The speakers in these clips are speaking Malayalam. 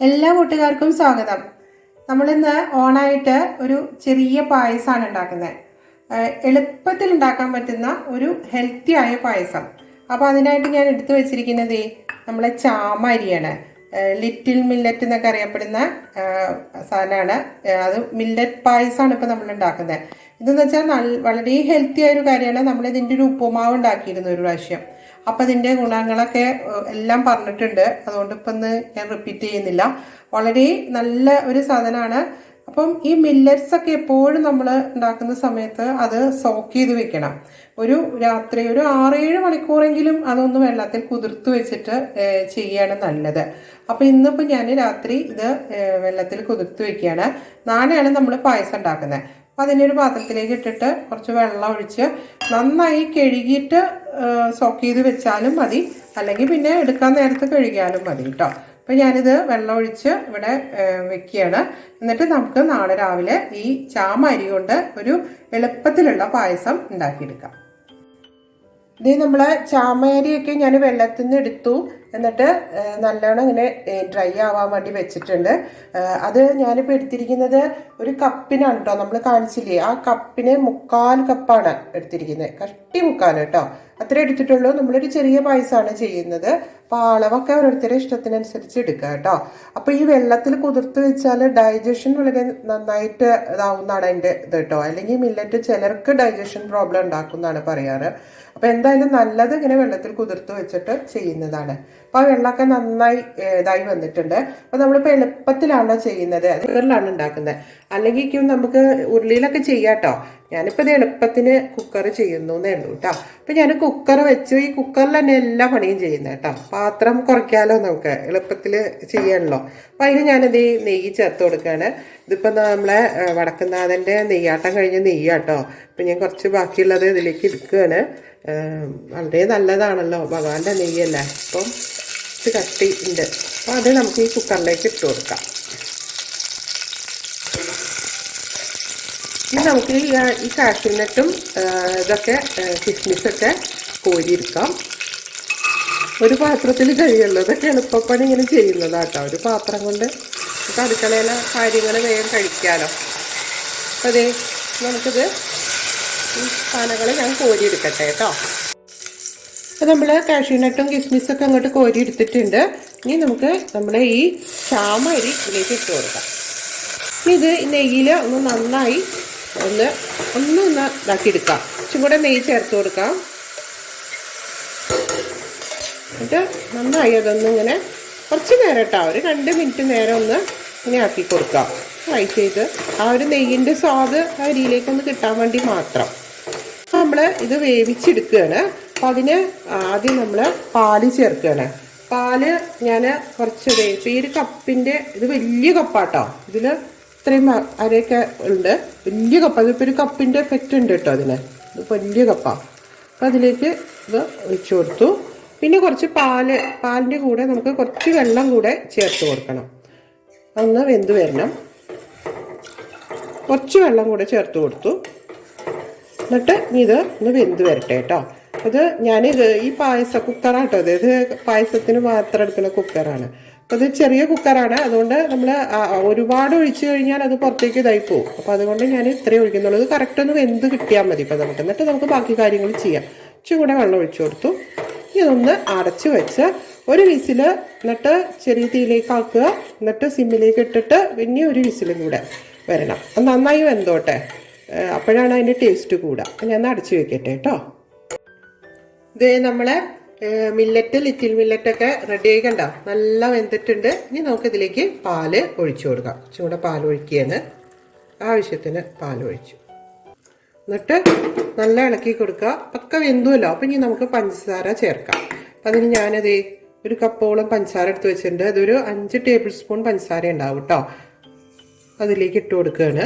എല്ലാ കൂട്ടുകാർക്കും സ്വാഗതം. നമ്മളിന്ന് ഓണായിട്ട് ഒരു ചെറിയ പായസമാണ് ഉണ്ടാക്കുന്നത്. എളുപ്പത്തിൽ ഉണ്ടാക്കാൻ പറ്റുന്ന ഒരു ഹെൽത്തി ആയ പായസം. അപ്പോൾ അതിനായിട്ട് ഞാൻ എടുത്തു വെച്ചിരിക്കുന്നത് നമ്മളെ ചാമരിയാണ്. ലിറ്റിൽ മില്ലറ്റ് എന്നൊക്കെ അറിയപ്പെടുന്ന സാധനമാണ്. അത് മില്ലറ്റ് പായസമാണ് ഇപ്പോൾ നമ്മൾ ഉണ്ടാക്കുന്നത്. ഇതെന്ന് വെച്ചാൽ വളരെ ഹെൽത്തി ആയ ഒരു കാര്യമാണ്. നമ്മൾ ഇതിന്റെ ഒരു ഉപ്പുമാവ് ഉണ്ടാക്കിയിരുന്നു ഒരു പ്രാവശ്യം. അപ്പം ഇതിന്റെ ഗുണങ്ങളൊക്കെ എല്ലാം പറഞ്ഞിട്ടുണ്ട്. അതുകൊണ്ട് ഇപ്പം ഇന്ന് ഞാൻ റിപ്പീറ്റ് ചെയ്യുന്നില്ല. വളരെ നല്ല ഒരു സാധനമാണ്. അപ്പം ഈ മില്ലറ്റ്സ് ഒക്കെ എപ്പോഴും നമ്മൾ ഉണ്ടാക്കുന്ന സമയത്ത് അത് സോക്ക് ചെയ്ത് വെക്കണം. ഒരു രാത്രി ഒരു ആറേഴ് മണിക്കൂറെങ്കിലും അതൊന്ന് വെള്ളത്തിൽ കുതിർത്ത് വെച്ചിട്ട് ചെയ്യാണ് നല്ലത്. അപ്പം ഇന്നിപ്പോൾ ഞാൻ രാത്രി ഇത് വെള്ളത്തിൽ കുതിർത്ത് വെക്കുകയാണ്. നാളെയാണ് നമ്മൾ പായസം ഉണ്ടാക്കുന്നത്. അപ്പം അതിനൊരു പാത്രത്തിലേക്ക് ഇട്ടിട്ട് കുറച്ച് വെള്ളം ഒഴിച്ച് നന്നായി കഴുകിയിട്ട് സോക്ക് ചെയ്ത് വെച്ചാലും മതി. അല്ലെങ്കിൽ പിന്നെ എടുക്കാൻ നേരത്ത് കഴുകിയാലും മതി കേട്ടോ. അപ്പം ഞാനിത് വെള്ളം ഒഴിച്ച് ഇവിടെ വെക്കുകയാണ്. എന്നിട്ട് നമുക്ക് നാളെ രാവിലെ ഈ ചാമ അരി കൊണ്ട് ഒരു എളുപ്പത്തിലുള്ള പായസം ഉണ്ടാക്കിയെടുക്കാം. ഇത് നമ്മളെ ചാമയരിയൊക്കെ ഞാൻ വെള്ളത്തിൽ നിന്ന് എടുത്തു. എന്നിട്ട് നല്ലോണം ഇങ്ങനെ ഡ്രൈ ആവാൻ വേണ്ടി വെച്ചിട്ടുണ്ട്. അത് ഞാനിപ്പോൾ എടുത്തിരിക്കുന്നത് ഒരു കപ്പിനാണ് കേട്ടോ നമ്മൾ കാണിച്ചില്ലേ? ആ കപ്പിന് മുക്കാൽ കപ്പാണ് എടുത്തിരിക്കുന്നത്. കട്ടി മുക്കാൽ കേട്ടോ അത്രേ എടുത്തിട്ടുള്ളൂ. നമ്മളൊരു ചെറിയ പായസമാണ് ചെയ്യുന്നത്. അപ്പോൾ അളവൊക്കെ ഓരോരുത്തരുടെ ഇഷ്ടത്തിനനുസരിച്ച് എടുക്കുക കേട്ടോ. അപ്പോൾ ഈ വെള്ളത്തിൽ കുതിർത്ത് വെച്ചാൽ ഡൈജഷൻ വളരെ നന്നായിട്ട് ഇതാവുന്നതാണ് എന്റെ ഇത് കേട്ടോ. അല്ലെങ്കിൽ മില്ലറ്റ് ചിലർക്ക് ഡൈജഷൻ പ്രോബ്ലം ഉണ്ടാക്കുന്നതാണ് പറയാറ്. അപ്പോൾ എന്തായാലും നല്ലത് ഇങ്ങനെ വെള്ളത്തിൽ കുതിർത്ത് വെച്ചിട്ട് ചെയ്യുന്നതാണ്. അപ്പോൾ ആ വെള്ളമൊക്കെ നന്നായി ഇതായി വന്നിട്ടുണ്ട്. അപ്പോൾ നമ്മളിപ്പോൾ എളുപ്പത്തിലാണോ ചെയ്യുന്നത്? അത് വേറിലാണ് ഉണ്ടാക്കുന്നത്. അല്ലെങ്കിൽ നമുക്ക് ഉരുളിയിലൊക്കെ ചെയ്യാം കേട്ടോ. ഞാനിപ്പോൾ ഇത് എളുപ്പത്തിന് കുക്കർ ചെയ്യുന്നു എന്നേ ഉള്ളൂ കേട്ടോ അപ്പം ഞാൻ കുക്കർ വെച്ചു. ഈ കുക്കറിൽ തന്നെ എല്ലാ പണിയും ചെയ്യുന്നത് കേട്ടോ പാത്രം കുറയ്ക്കാലോ നമുക്ക്. എളുപ്പത്തിൽ ചെയ്യാനല്ലോ അപ്പം അതിന് ഞാനിത് ഈ നെയ്യ് ചേർത്ത് കൊടുക്കുകയാണ് ഇതിപ്പോൾ നമ്മളെ വടക്കുന്നാഥന്റെ നെയ്യാട്ടം കഴിഞ്ഞ നെയ്യാട്ടോ. അപ്പം ഞാൻ കുറച്ച് ബാക്കിയുള്ളത് ഇതിലേക്ക് എടുക്കുകയാണ് ഏഹ്, വളരെ നല്ലതാണല്ലോ. ഭഗവാന്റെ നെയ്യല്ലേ. അപ്പം കട്ടി ഉണ്ട് അപ്പോൾ അത് നമുക്ക് ഈ കുക്കറിലേക്ക് ഇട്ട് കൊടുക്കാം. ഇനി നമുക്ക് ഈ കാഷ്യൂനട്ടും ഇതൊക്കെ കിസ്മിസൊക്കെ കോരിയെടുക്കാം. ഒരു പാത്രത്തിൽ കഴിയുള്ളൂ ഇതൊക്കെ എളുപ്പപ്പണി ഇങ്ങനെ ചെയ്യുന്നതാട്ടോ. ഒരു പാത്രം കൊണ്ട് നമുക്ക് അടുക്കളയിലെ കാര്യങ്ങൾ വേഗം കഴിക്കാലോ. അപ്പോൾ അതെ നമുക്കിത് ഈ സാധനങ്ങൾ ഞാൻ കോരിയെടുക്കട്ടെ കേട്ടോ. അപ്പോൾ നമ്മൾ കാഷ്യൂനട്ടും കിസ്മിസൊക്കെ അങ്ങോട്ട് കോരി എടുത്തിട്ടുണ്ട് ഇനി നമുക്ക് നമ്മുടെ ഈ ചാമ അരി ഇതിലേക്ക് ഇട്ട് കൊടുക്കാം. ഇത് നെയ്യിൽ ഒന്ന് നന്നായി ഒന്ന് ഒന്ന് ഒന്ന് ഇതാക്കി എടുക്കാം ഇച്ചും കൂടെ നെയ്യ് ചേർത്ത് കൊടുക്കാം. എന്നിട്ട് നന്നായി അതൊന്നും ഇങ്ങനെ കുറച്ച് നേരം കേട്ടോ ഒരു രണ്ട് മിനിറ്റ് നേരം ഒന്ന് ഇങ്ങനെ ആക്കി കൊടുക്കാം. ഫ്രൈ ചെയ്ത് ആ ഒരു നെയ്യിന്റെ സ്വാദ് അരിയിലേക്കൊന്ന് കിട്ടാൻ വേണ്ടി മാത്രം. നമ്മൾ ഇത് വേവിച്ചെടുക്കുകയാണ്. അപ്പം അതിന് ആദ്യം നമ്മൾ പാൽ ചേർക്കുകയാണ്. പാൽ ഞാൻ കുറച്ച് ഈ ഒരു കപ്പിന്റെ ഇത് വലിയ കപ്പാട്ടോ. ഇതിൽ ഇത്രയും അരയൊക്കെ ഉണ്ട്. വലിയ കപ്പ. അതിപ്പോൾ ഒരു കപ്പിന്റെ എഫക്റ്റ് ഉണ്ട് കേട്ടോ അതിന്. ഇത് വലിയ കപ്പ. അപ്പം അതിലേക്ക് ഇത് ഒഴിച്ചു കൊടുത്തു. പിന്നെ കുറച്ച് പാൽ പാലിന്റെ കൂടെ നമുക്ക് കുറച്ച് വെള്ളം കൂടെ ചേർത്ത് കൊടുക്കണം. അന്ന് വെന്ത് വരണം. കുറച്ച് വെള്ളം കൂടെ ചേർത്ത് കൊടുത്തു. എന്നിട്ട് ഇത് ഒന്ന് വെന്ത് വരട്ടെ കേട്ടോ. അത് ഞാനിത് ഈ പായസ കുക്കറാട്ടോ അതായത് പായസത്തിന് മാത്രം എടുക്കുന്ന കുക്കറാണ്. ഇത് ചെറിയ കുക്കറാണ്. അതുകൊണ്ട് നമ്മൾ ഒരുപാട് ഒഴിച്ചു കഴിഞ്ഞാൽ അത് പുറത്തേക്ക് ഇതായി പോകും. അപ്പോൾ അതുകൊണ്ട് ഞാൻ ഇത്രയും ഒഴിക്കുന്നുള്ളൂ. ഇത് കറക്റ്റ് ഒന്ന് വെന്ത് കിട്ടിയാൽ മതി ഇപ്പോൾ നമുക്ക്. എന്നിട്ട് നമുക്ക് ബാക്കി കാര്യങ്ങൾ ചെയ്യാം. ഇച്ചിരി വെള്ളം ഒഴിച്ചു കൊടുത്തു. ഇതൊന്ന് അടച്ചു വെച്ച് ഒരു വിസിൽ എന്നിട്ട് ചെറിയ തീയിലേക്ക് ആക്കുക. എന്നിട്ട് സിമ്മിലേക്ക് ഇട്ടിട്ട് പിന്നെ ഒരു വിസിലും കൂടെ വരണം. അത് നന്നായി വെന്തോട്ടെ. അപ്പോഴാണ് അതിന്റെ ടേസ്റ്റ് കൂടുക. ഞാൻ അടച്ചു വെക്കട്ടെ കേട്ടോ. ഇത് നമ്മളെ മില്ലറ്റ് ലിറ്റിൽ മില്ലറ്റൊക്കെ റെഡി ആയി കണ്ടോ നല്ല വെന്തിട്ടുണ്ട്. ഇനി നമുക്കിതിലേക്ക് പാൽ ഒഴിച്ചു കൊടുക്കാം. ചൂടെ പാൽ ഒഴിക്കുകയാണ്. ആവശ്യത്തിന് പാൽ ഒഴിച്ചു. എന്നിട്ട് നല്ല ഇളക്കി കൊടുക്കുക. പക്ക വെന്തുമല്ലോ. അപ്പം ഇനി നമുക്ക് പഞ്ചസാര ചേർക്കാം. അപ്പം അതിന് ഞാനത് ഒരു കപ്പോളം പഞ്ചസാര എടുത്ത് വെച്ചിട്ടുണ്ട്. അതൊരു അഞ്ച് ടേബിൾ സ്പൂൺ പഞ്ചസാര ഉണ്ടാവും കേട്ടോ അതിലേക്ക് ഇട്ട് കൊടുക്കുകയാണ്.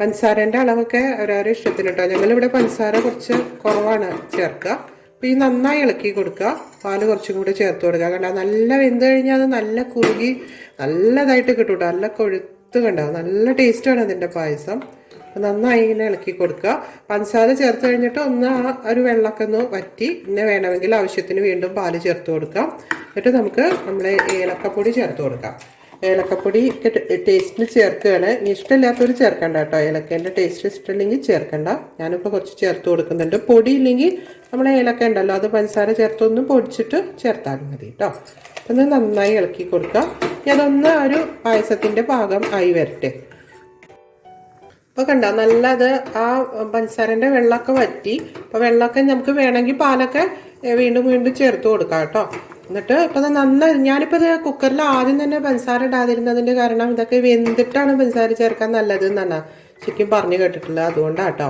പഞ്ചസാരന്റെ അളവൊക്കെ ഓരോരോ ഇഷ്ടത്തിന് കേട്ടോ ഞങ്ങളിവിടെ പഞ്ചസാര കുറച്ച് കുറവാണ് ചേർക്കുക. അപ്പോൾ ഈ നന്നായി ഇളക്കി കൊടുക്കുക. പാൽ കുറച്ചും കൂടി ചേർത്ത് കൊടുക്കുക. കണ്ട? നല്ല വെന്ത് കഴിഞ്ഞാൽ അത് നല്ല കുറുകി നല്ലതായിട്ട് കിട്ടും കേട്ടോ നല്ല കൊഴുത്ത് കണ്ടോ? നല്ല ടേസ്റ്റാണ് അതിന്റെ പായസം. അപ്പം നന്നായി ഇങ്ങനെ ഇളക്കി കൊടുക്കുക. പഞ്ചസാര ചേർത്ത് കഴിഞ്ഞിട്ട് ഒന്ന് ആ ഒരു വെള്ളമൊക്കെ ഒന്ന് വറ്റി പിന്നെ വേണമെങ്കിൽ ആവശ്യത്തിന് വീണ്ടും പാൽ ചേർത്ത് കൊടുക്കാം. എന്നിട്ട് നമുക്ക് നമ്മുടെ ഏലക്കപ്പൊടി ചേർത്ത് കൊടുക്കാം. ഏലക്കപ്പൊടി ടേസ്റ്റിന് ചേർക്കുകയാണ്. ഇനി ഇഷ്ടമില്ലാത്തവർ ചേർക്കണ്ട കേട്ടോ. ഏലക്കേന്റെ ടേസ്റ്റ് ഇഷ്ടമില്ലെങ്കിൽ ചേർക്കണ്ട. ഞാനിപ്പോൾ കുറച്ച് ചേർത്ത് കൊടുക്കുന്നുണ്ട്. പൊടി ഇല്ലെങ്കിൽ നമ്മൾ ഏലക്ക ഉണ്ടല്ലോ അത് പഞ്ചസാര ചേർത്തൊന്നും പൊടിച്ചിട്ട് ചേർത്താൽ മതി കേട്ടോ. അപ്പം നന്നായി ഇളക്കി കൊടുക്കുക ഇനി അതൊന്ന് ഒരു പായസത്തിന്റെ ഭാഗം ആയി വരട്ടെ. അപ്പോൾ കണ്ട നല്ലത് ആ പഞ്ചസാരന്റെ വെള്ളമൊക്കെ വറ്റി. അപ്പോൾ വെള്ളമൊക്കെ നമുക്ക് വേണമെങ്കിൽ പാലൊക്കെ വീണ്ടും വീണ്ടും ചേർത്ത് കൊടുക്കാം കേട്ടോ. എന്നിട്ട് ഇപ്പം നന്നായി. ഞാനിപ്പോൾ ഇത് കുക്കറിൽ ആദ്യം തന്നെ പഞ്ചസാര ഇടാതിരുന്നതിന്റെ കാരണം ഇതൊക്കെ വെന്തിട്ടാണ് പഞ്ചസാര ചേർക്കാൻ നല്ലത് എന്നാണ്. ശരിക്കും പറഞ്ഞു കേട്ടിട്ടുള്ളത് അതുകൊണ്ടാണ് കേട്ടോ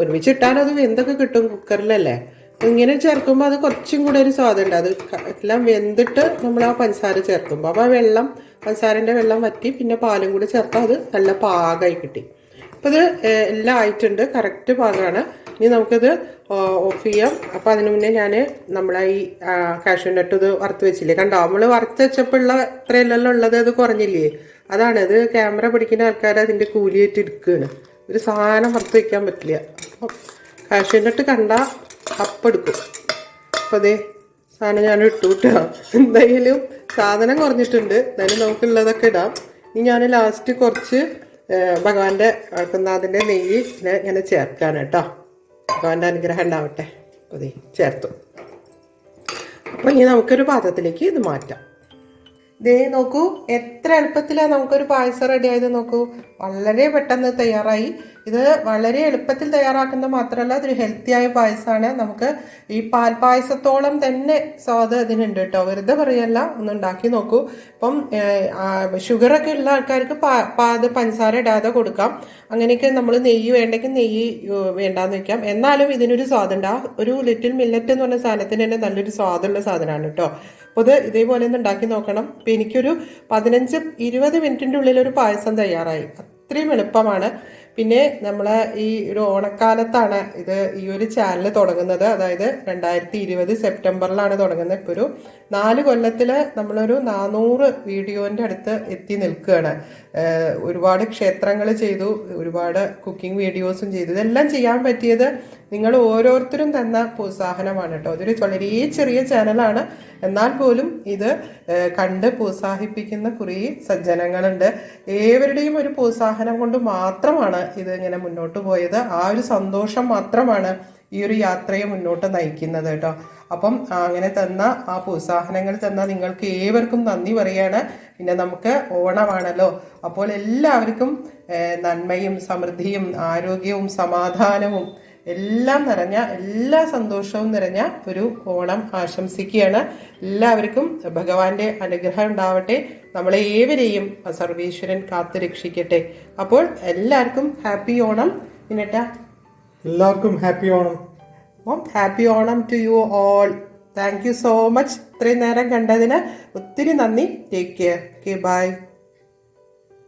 ഒരുമിച്ച് ഇട്ടാലും അത് വെന്തൊക്കെ കിട്ടും കുക്കറിലല്ലേ ഇങ്ങനെ ചേർക്കുമ്പോൾ അത് കുറച്ചും കൂടെ ഒരു സ്വാദുണ്ട് അത് എല്ലാം വെന്തിട്ട് നമ്മൾ ആ പഞ്ചസാര ചേർക്കുമ്പോൾ അപ്പോൾ ആ വെള്ളം പഞ്ചസാരന്റെ വെള്ളം വറ്റി പിന്നെ പാലും കൂടി ചേർത്താൽ അത് നല്ല പാകമായി കിട്ടി. അപ്പോൾ ഇത് എല്ലാം ആയിട്ടുണ്ട്. കറക്റ്റ് പാകമാണ് ഇനി നമുക്കിത് ഓഫ് ചെയ്യാം. അപ്പോൾ അതിന് മുന്നേ ഞാൻ നമ്മളെ ഈ കാഷ്യൂ നട്ട് ഇത് വറുത്ത് വെച്ചില്ലേ? കണ്ടോ? നമ്മൾ വറുത്ത് വെച്ചപ്പോഴുള്ള അത്രയല്ലല്ലോ ഉള്ളത് അത് കുറഞ്ഞില്ലേ? അതാണ് ഇത് ക്യാമറ പിടിക്കുന്ന ആൾക്കാർ അതിന്റെ കൂലിയായിട്ട് എടുക്കുകയാണ് ഒരു സാധനം വറുത്ത് വയ്ക്കാൻ പറ്റില്ല. അപ്പം കാഷ്യൂ നട്ട് കണ്ട അപ്പെടുക്കും അപ്പോൾ അതേ സാധനം ഞാൻ ഇട്ടു കിട്ടാം. എന്തായാലും സാധനം കുറഞ്ഞിട്ടുണ്ട്. എന്തായാലും നമുക്കുള്ളതൊക്കെ ഇടാം. ഇനി ഞാൻ ലാസ്റ്റ് കുറച്ച് ഭഗവാന്റെ കുന്നാഥിന്റെ നെയ്യ് ഇങ്ങനെ ചേർക്കാൻ കേട്ടോ. ഭഗവാന്റെ അനുഗ്രഹം ഉണ്ടാവട്ടെ. അതെ ചേർത്തു. അപ്പോൾ ഇനി നമുക്കൊരു പാത്രത്തിലേക്ക് ഇത് മാറ്റാം. ദേ നോക്കൂ എത്ര എളുപ്പത്തിലാണ് നമുക്കൊരു പായസം റെഡി ആയത് നോക്കൂ. വളരെ പെട്ടെന്ന് തയ്യാറായി. ഇത് വളരെ എളുപ്പത്തിൽ തയ്യാറാക്കുന്നത് മാത്രമല്ല അതൊരു ഹെൽത്തി ആയ പായസമാണ്. നമുക്ക് ഈ പാൽ പായസത്തോളം തന്നെ സ്വാദ് ഇതിനുണ്ട് കേട്ടോ. വെറുതെ പറയല്ല ഒന്ന് ഉണ്ടാക്കി നോക്കൂ. ഇപ്പം ഷുഗറൊക്കെ ഉള്ള ആൾക്കാർക്ക് പാത് പഞ്ചസാര ഇടാതെ കൊടുക്കാം. അങ്ങനെയൊക്കെ നമ്മൾ നെയ്യ് വേണ്ടെങ്കിൽ നെയ്യ് വേണ്ടാന്ന് വെക്കാം. എന്നാലും ഇതിനൊരു സ്വാദുണ്ട്. ഒരു ലിറ്റിൽ മില്ലറ്റ് എന്ന് പറഞ്ഞ സാധനത്തിന് തന്നെ നല്ലൊരു സ്വാദുള്ള സാധനമാണ് കേട്ടോ. അപ്പോൾ ഇത് ഇതേപോലെ ഒന്ന് ഉണ്ടാക്കി നോക്കണം. അപ്പോൾ എനിക്കൊരു പതിനഞ്ച് ഇരുപത് മിനിറ്റിന്റെ ഉള്ളിൽ ഒരു പായസം തയ്യാറായി. അത്രയും എളുപ്പമാണ്. പിന്നെ നമ്മൾ ഈ ഒരു ഓണക്കാലത്താണ് ഇത് ഈ ഒരു ചാനൽ തുടങ്ങുന്നത്. അതായത് രണ്ടായിരത്തി ഇരുപത് സെപ്റ്റംബറിലാണ് തുടങ്ങുന്നത്. ഇപ്പോൾ ഒരു നാല് കൊല്ലത്തിൽ നമ്മളൊരു നാനൂറ് വീഡിയോന്റെ അടുത്ത് എത്തി നിൽക്കുകയാണ്. ഒരുപാട് ക്ഷേത്രങ്ങൾ ചെയ്തു. ഒരുപാട് കുക്കിംഗ് വീഡിയോസും ചെയ്തു. ഇതെല്ലാം ചെയ്യാൻ പറ്റിയത് നിങ്ങൾ ഓരോരുത്തരും തന്ന പ്രോത്സാഹനമാണ് കേട്ടോ. അതൊരു വളരെ ചെറിയ ചാനലാണ് എന്നാൽ പോലും ഇത് കണ്ട് പ്രോത്സാഹിപ്പിക്കുന്ന കുറേ സജ്ജനങ്ങളുണ്ട്. ഏവരുടെയും ഒരു പ്രോത്സാഹനം കൊണ്ട് മാത്രമാണ് ഇത് ഇങ്ങനെ മുന്നോട്ട് പോയത്. ആ ഒരു സന്തോഷം മാത്രമാണ് ഈ ഒരു യാത്രയെ മുന്നോട്ട് നയിക്കുന്നത് കേട്ടോ. അപ്പം അങ്ങനെ തന്ന ആ പ്രോത്സാഹനങ്ങൾ തന്ന നിങ്ങൾക്ക് ഏവർക്കും നന്ദി പറയാണ്. പിന്നെ നമുക്ക് ഓണമാണല്ലോ. അപ്പോൾ എല്ലാവർക്കും നന്മയും സമൃദ്ധിയും ആരോഗ്യവും സമാധാനവും എല്ലാം നിറഞ്ഞ എല്ലാ സന്തോഷവും നിറഞ്ഞ ഒരു ഓണം ആശംസിക്കുകയാണ്. എല്ലാവർക്കും ഭഗവാന്റെ അനുഗ്രഹം ഉണ്ടാവട്ടെ. നമ്മളെ ഏവരെയും സർവീശ്വരൻ കാത്തു രക്ഷിക്കട്ടെ. അപ്പോൾ എല്ലാവർക്കും ഹാപ്പി ഓണം. പിന്നിട്ടാ എല്ലാവർക്കും ഹാപ്പി ഓണം. അപ്പം happy Onam to you all. Thank you so much. ഇത്രയും നേരം കണ്ടതിന് ഒത്തിരി നന്ദി. Take care. Okay bye.